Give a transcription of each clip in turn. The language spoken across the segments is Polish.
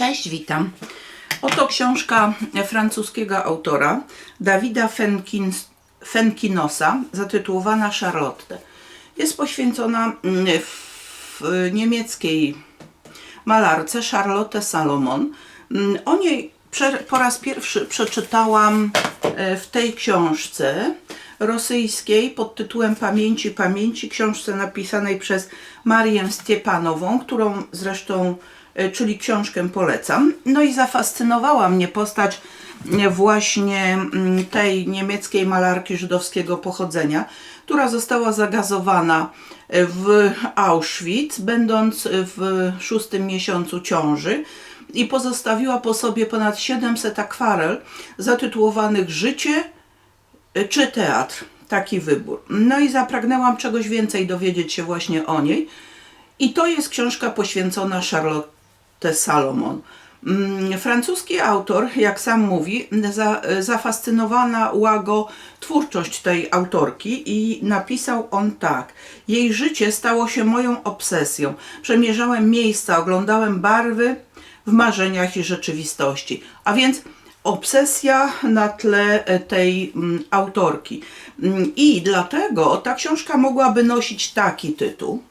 Cześć, witam. Oto książka francuskiego autora Dawida Fenkin, Fenkinosa zatytułowana Charlotte. Jest poświęcona mm, niemieckiej malarce Charlotte Salomon. Mm, O niej po raz pierwszy przeczytałam e, w tej książce rosyjskiej pod tytułem Pamięci Pamięci, książce napisanej przez Marię Stiepanową, którą zresztą, czyli książkę polecam. No i zafascynowała mnie postać e, właśnie mm, tej niemieckiej malarki żydowskiego pochodzenia, która została zagazowana e, w Auschwitz, będąc w szóstym miesiącu ciąży i pozostawiła po sobie ponad 700 akwarel zatytułowanych Życie czy teatr. Taki wybór. No i zapragnęłam czegoś więcej dowiedzieć się właśnie o niej. I to jest książka poświęcona Charlotte Salomon. Mm, Francuski autor, jak sam mówi, za, zafascynowana łago twórczość tej autorki i napisał on tak. Jej życie stało się moją obsesją. Przemierzałem miejsca, oglądałem barwy w marzeniach i rzeczywistości. A więc obsesja na tle e, tej mm, autorki. Mm, I dlatego ta książka mogłaby nosić taki tytuł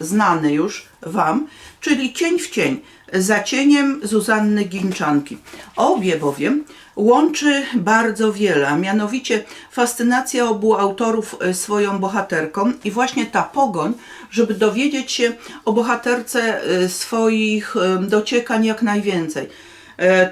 znany już Wam, czyli Cień w cień, za cieniem Zuzanny Ginczanki. Obie bowiem łączy bardzo wiele, a mianowicie fascynacja obu autorów e, swoją bohaterką i właśnie ta pogoń, żeby dowiedzieć się o bohaterce e, swoich e, dociekań jak najwięcej.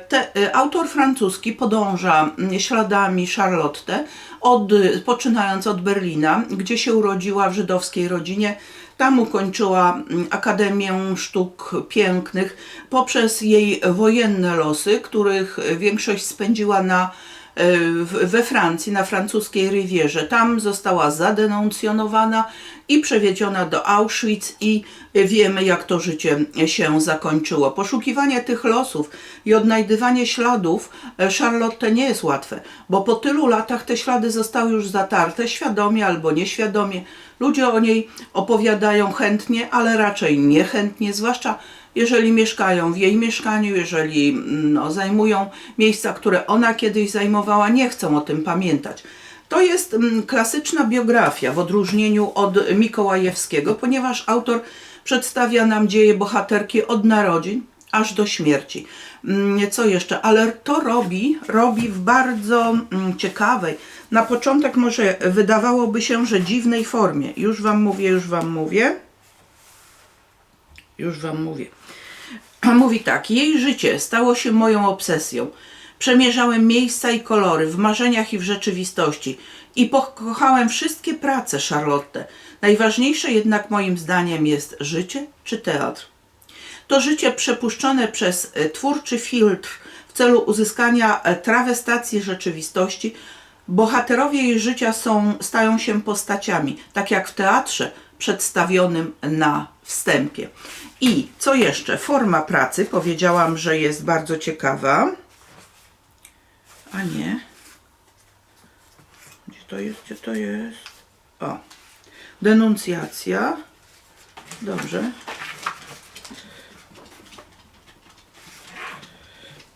Te, autor francuski podąża mm, śladami Charlotte, od, poczynając od Berlina, gdzie się urodziła w żydowskiej rodzinie. Tam ukończyła mm, Akademię Sztuk Pięknych poprzez jej wojenne losy, których większość spędziła na e, we Francji, na francuskiej Rivierze. Tam została zadenuncjonowana i przewiedziona do Auschwitz i wiemy jak to życie się zakończyło. Poszukiwanie tych losów i odnajdywanie śladów e, Charlotte nie jest łatwe, bo po tylu latach te ślady zostały już zatarte, świadomie albo nieświadomie. Ludzie o niej opowiadają chętnie, ale raczej niechętnie, zwłaszcza jeżeli mieszkają w jej mieszkaniu, jeżeli mm, no, zajmują miejsca, które ona kiedyś zajmowała, nie chcą o tym pamiętać. To jest mm, klasyczna biografia w odróżnieniu od Mikołajewskiego, ponieważ autor przedstawia nam dzieje bohaterki od narodzin aż do śmierci. Mm, Co jeszcze? Ale to robi, robi w bardzo mm, ciekawej, na początek może wydawałoby się, że dziwnej formie. Już Wam mówię, już Wam mówię. Już Wam mówię. Mówi tak, jej życie stało się moją obsesją. Przemierzałem miejsca i kolory w marzeniach i w rzeczywistości i pokochałem wszystkie prace Charlotte. Najważniejsze jednak moim zdaniem jest życie czy teatr. To życie przepuszczone przez e, twórczy filtr w celu uzyskania e, trawestacji rzeczywistości. Bohaterowie jej życia są, stają się postaciami, tak jak w teatrze przedstawionym na wstępie. I co jeszcze? Forma pracy powiedziałam, że jest bardzo ciekawa. A nie. Gdzie to jest? Gdzie to jest? O. Denuncjacja. Dobrze.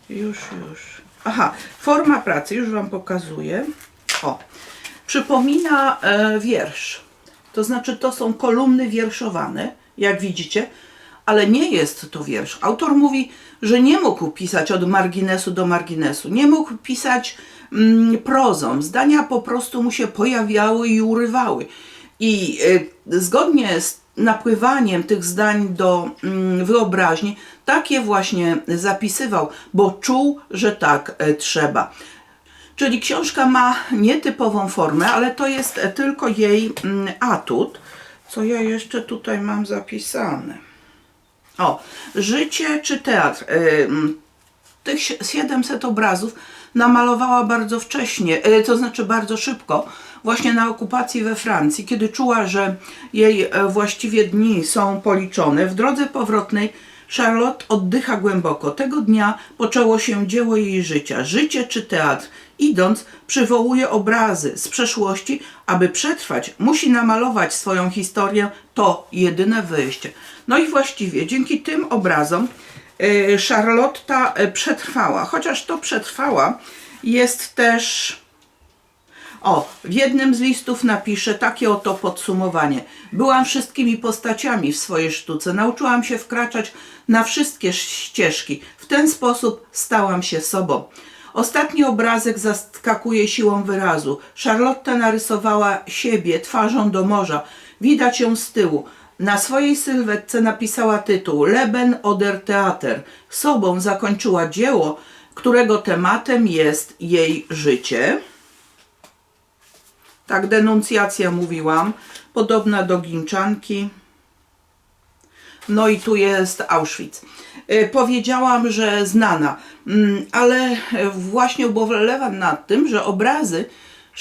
Już, już. Aha, forma pracy, już Wam pokazuję. O, przypomina e, wiersz. To znaczy, to są kolumny wierszowane, jak widzicie, ale nie jest to wiersz. Autor mówi, że nie mógł pisać od marginesu do marginesu, nie mógł pisać mm, prozą. Zdania po prostu mu się pojawiały i urywały. I e, zgodnie z napływaniem tych zdań do mm, wyobraźni, takie właśnie zapisywał, bo czuł, że tak e, trzeba. Czyli książka ma nietypową formę, ale to jest e, tylko jej mm, atut. Co ja jeszcze tutaj mam zapisane? O, życie czy teatr. Tych si- 700 obrazów namalowała bardzo wcześnie, y, to znaczy bardzo szybko, właśnie na okupacji we Francji, kiedy czuła, że jej e, właściwie dni są policzone. W drodze powrotnej Charlotte oddycha głęboko. Tego dnia poczęło się dzieło jej życia. Życie czy teatr. Idąc, przywołuje obrazy z przeszłości, aby przetrwać, musi namalować swoją historię. To jedyne wyjście. No i właściwie dzięki tym obrazom y, Charlotta y, przetrwała. Chociaż to przetrwała, jest też. O, w jednym z listów napiszę takie oto podsumowanie. Byłam wszystkimi postaciami w swojej sztuce. Nauczyłam się wkraczać na wszystkie ścieżki. W ten sposób stałam się sobą. Ostatni obrazek zaskakuje siłą wyrazu. Charlotte narysowała siebie twarzą do morza. Widać ją z tyłu. Na swojej sylwetce napisała tytuł Leben oder Theater. Sobą zakończyła dzieło, którego tematem jest jej życie. Tak, denuncjacja mówiłam, podobna do Ginczanki. No i tu jest Auschwitz. Y, Powiedziałam, że znana, Mm, ale y, właśnie ubolewam nad tym, że obrazy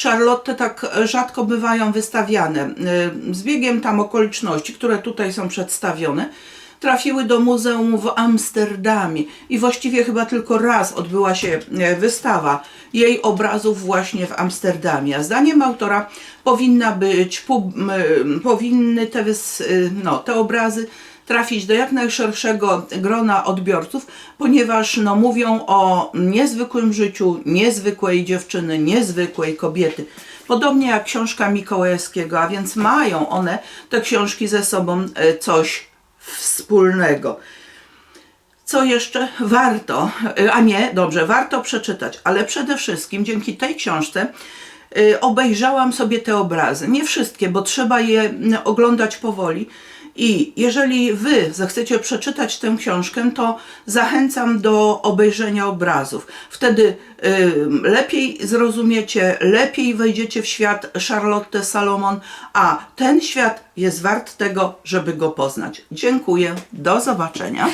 Charlotte tak rzadko bywają wystawiane. Y, Z biegiem tam okoliczności, które tutaj są przedstawione, trafiły do muzeum w Amsterdamie i właściwie chyba tylko raz odbyła się e, wystawa jej obrazów właśnie w Amsterdamie. A zdaniem autora powinna być, powinny te, y, no, te obrazy trafić do jak najszerszego grona odbiorców, ponieważ no, mówią o niezwykłym życiu niezwykłej dziewczyny, niezwykłej kobiety. Podobnie jak książka Mikołajewskiego, a więc mają one te książki ze sobą e, coś wspólnego. Co jeszcze warto, y, a nie, dobrze, warto przeczytać, ale przede wszystkim dzięki tej książce y, obejrzałam sobie te obrazy. Nie wszystkie, bo trzeba je oglądać powoli. I jeżeli Wy zechcecie przeczytać tę książkę, to zachęcam do obejrzenia obrazów. Wtedy y, lepiej zrozumiecie, lepiej wejdziecie w świat Charlotte Salomon, a ten świat jest wart tego, żeby go poznać. Dziękuję, do zobaczenia.